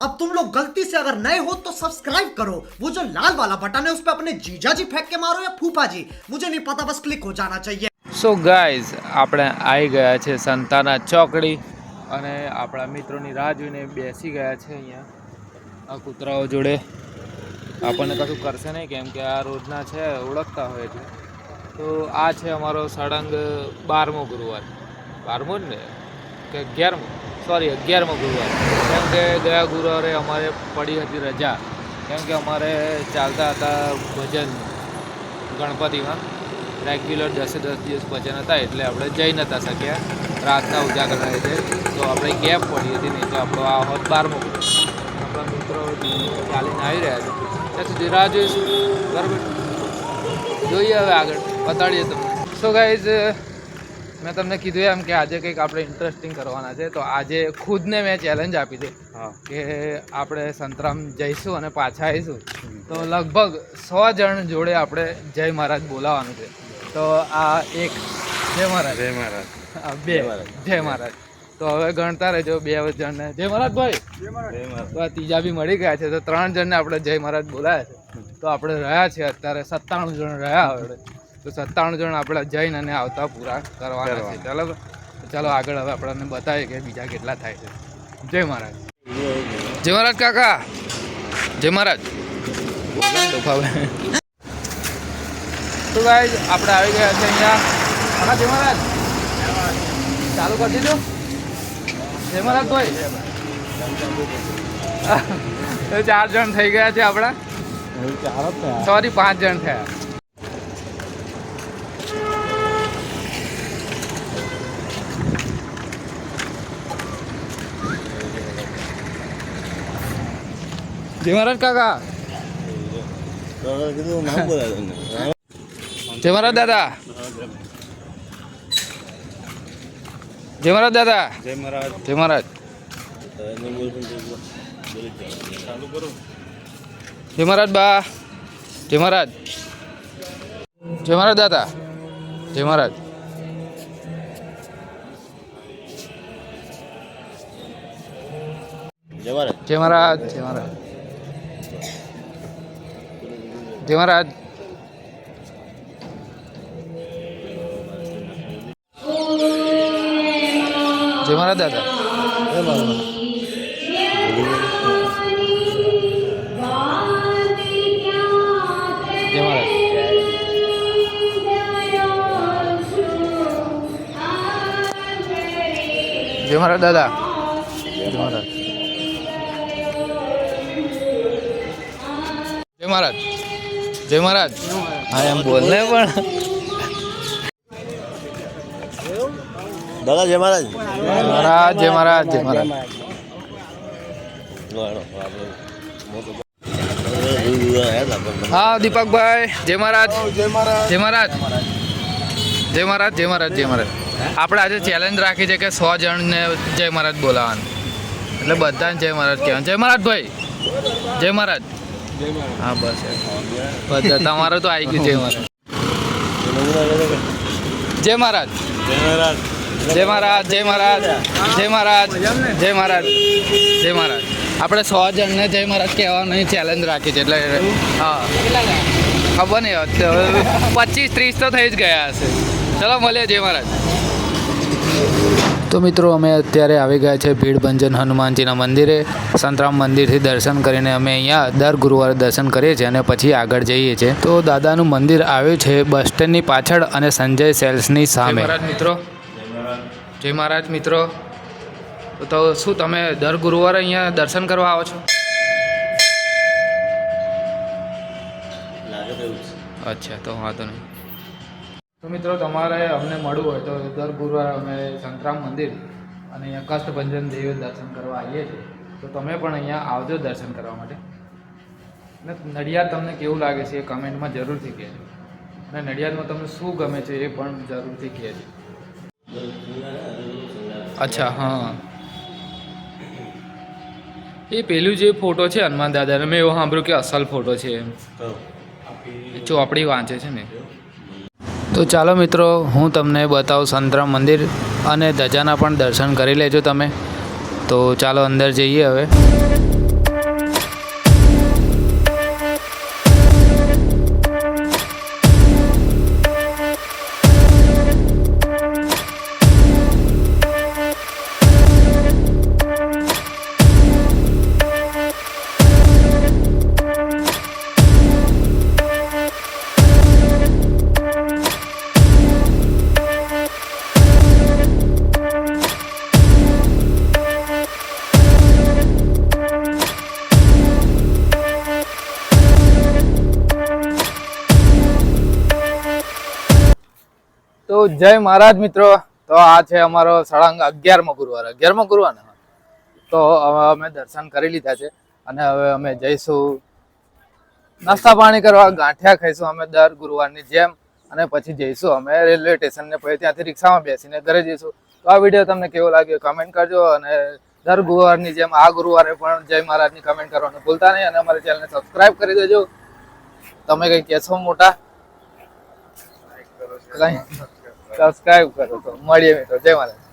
अब तुम लोग गलती से अगर नए हो तो सब्सक्राइब करो वो जो लाल वाला बटन है उस पर अपने जीजा जी फेंक के मारो या फूफा जी मुझे नहीं पता बस क्लिक हो जाना चाहिए સો ગાઈઝ આપણે આવી ગયા છે સંતાના ચોકડી અને આપણા મિત્રોની રાહ જોઈને બેસી ગયા છે અહીંયા આ કૂતરાઓ જોડે આપણને કશું કરશે નહીં કેમ કે આ રોજના છે ઓળખતા હોય એટલે તો આ છે અમારો સળંગ બારમો ગુરુવાર બારમો જ ને કે અગિયારમો સોરી, અગિયારમો ગુરુવાર. કેમ કે ગયા ગુરુવારે અમારે પડી હતી રજા. કેમ કે અમારે ચાલતા હતા ભજન ગણપતિમાં. રેગ્યુલર દસે દસ દિવસ ભજન હતા, એટલે આપણે જઈ નહોતા શક્યા. રાતના ઉજાગરના લીધે તો આપણે ગેપ પડી હતી, નહીં તો આપણો આ હોત બારમો. આપણા મિત્રો ચાલીને આવી રહ્યા છે. ત્યાં સુધી રાહ જોઈશું. બરાબર? જોઈએ હવે આગળ. બતાડીએ તમને. સો ગાઈઝ મેં તમને કીધું એમ કે આજે કંઈક આપણે ઇન્ટરેસ્ટિંગ કરવાના છે. તો આજે ખુદને મેં ચેલેન્જ આપી છે કે આપણે સંતરામ જઈશું અને પાછા આવીશું. તો લગભગ સો જણ જોડે આપણે જય મહારાજ બોલાવાનું છે. તો આ એક જય મહારાજ. જય મહારાજ. આ બે. જય મહારાજ. તો હવે ગણતા રહેજો બે જણને. જય મહારાજ ભાઈ. તો આ ત્રીજા બી મળી ગયા છે. તો ત્રણ જણને આપણે જય મહારાજ બોલાયા છે. તો આપણે રહ્યા છે અત્યારે સત્તાણું જણ રહ્યા હવે. તો સત્તાણું જણ આપણે જઈને અને આવતા પૂરા કરવાના છે. ચાલો ચાલો આગળ હવે આપણને બતાવીએ કે બીજા કેટલા થાય છે. જય મહારાજ. જય મહારાજ કાકા. જય મહારાજ. તો ગાઈઝ આપણે આવી ગયા છે અહીંયા. હા જય મહારાજ. ચાલુ કરી દીધું? જય મહારાજ ભાઈ. ચાર જણ થઈ ગયા છે આપણા. સોરી પાંચ જણ થયા. જય મહારાજ કાકા કીધું નામ બોલાય તમને જય મહારાજ દાદા જય મહારાજ દાદા જય મહારાજ જય મહારાજ ચાલુ કરો જય મહારાજ બા જય મહારાજ જય મહારાજ દાદા જય મહારાજ જય મહારાજ જય મહારાજ જય મહારાજ જય મહારાજ જય મહારાજ દાદા જય મહારાજ જય મહારાજ દાદા જય મહારાજ જય મહારાજ જય મહારાજ. હા એમ બોલને પણ. દાદા જય મહારાજ. જય મહારાજ જય મહારાજ જય મહારાજ. હા દીપકભાઈ જય મહારાજ. જય મહારાજ. જય મહારાજ જય મહારાજ જય મહારાજ. જય મહારાજ આપણે આજે ચેલેન્જ રાખી છે કે સો જણને જય મહારાજ બોલાવવાનું. એટલે બધાને જય મહારાજ કહેવાનું. જય મહારાજ ભાઈ. જય મહારાજ. હા, બસ. બધા તમારું તો આવી ગયું જય મહારાજ જય મહારાજ. જય મહારાજ જય મહારાજ જય મહારાજ જય મહારાજ જય મહારાજ. આપણે સો જણને જય મહારાજ કહેવાની ચેલેન્જ રાખી છે, એટલે, હા. ખબર નહીં પચીસ ત્રીસ તો થઈ જ ગયા હશે. ચલો, મળીએ, જય મહારાજ. તો મિત્રો અમે અત્યારે આવી ગયા છે ભીડભંજન હનુમાનજીના મંદિરે. સંતરામ મંદિરથી દર્શન કરીને અમે અહીંયા દર ગુરુવારે દર્શન કરીએ છીએ અને પછી આગળ જઈએ છીએ. તો દાદાનું મંદિર આવ્યું છે બસ સ્ટેન્ડની પાછળ અને સંજય સેલ્સની સામે. મહારાજ મિત્રો. જય મહારાજ મિત્રો. તો શું તમે દર ગુરુવારે અહીંયા દર્શન કરવા આવો છે. અચ્છા તો વાંધો નહીં. તો મિત્રો તમારે અમને મળવું હોય તો દર ગુરુવારે અમે સંતરામ મંદિર અને અહીંયા કષ્ટભંજન દેવ દર્શન કરવા આવીએ છીએ. તો તમે પણ અહીંયા આવજો દર્શન કરવા માટે. અને નડિયાદ તમને કેવું લાગે છે એ કમેન્ટમાં જરૂરથી કહેજો. અને નડિયાદમાં તમને શું ગમે છે એ પણ જરૂરથી કહેજો. અચ્છા હા. એ પેલું જે ફોટો છે હનુમાન દાદાનો મેં એવું સાંભળ્યું કે અસલ ફોટો છે એમ. ચોપડી વાંચે છે ને. તો ચાલો મિત્રો, હું તમને બતાવું સંતરામ મંદિર અને ધજાના પણ દર્શન કરી લેજો તમે. તો ચાલો અંદર જઈએ હવે. જય મહારાજ મિત્રો. તો આ છે અમારો સળંગ અગિયારમો ગુરુવાર. અગિયારમો ગુરુવાર તો હવે અમે દર્શન કરી લીધા છે અને હવે અમે જઈશું. નાસ્તા પાણી કરવા, ગાંઠિયા ખાઈશું અમે દર ગુરુવારની જેમ અને પછી જઈશું અમે રેલવે સ્ટેશન ને પછી ત્યાંથી રિક્ષામાં બેસીને ઘરે જઈશું. તો આ વીડિયો તમને કેવો લાગ્યો કમેન્ટ કરજો અને દર ગુરુવારની જેમ આ ગુરુવારે પણ જય મહારાજની કમેન્ટ કરવાનું ભૂલતા નહીં અને અમારી ચેનલને સબસ્ક્રાઇબ કરી દેજો. તમે કંઈ કહેશો મોટા? કઈ? સબસ્ક્રાઇબ કરો તો મળીએ મિત્રો. જય મહારાજ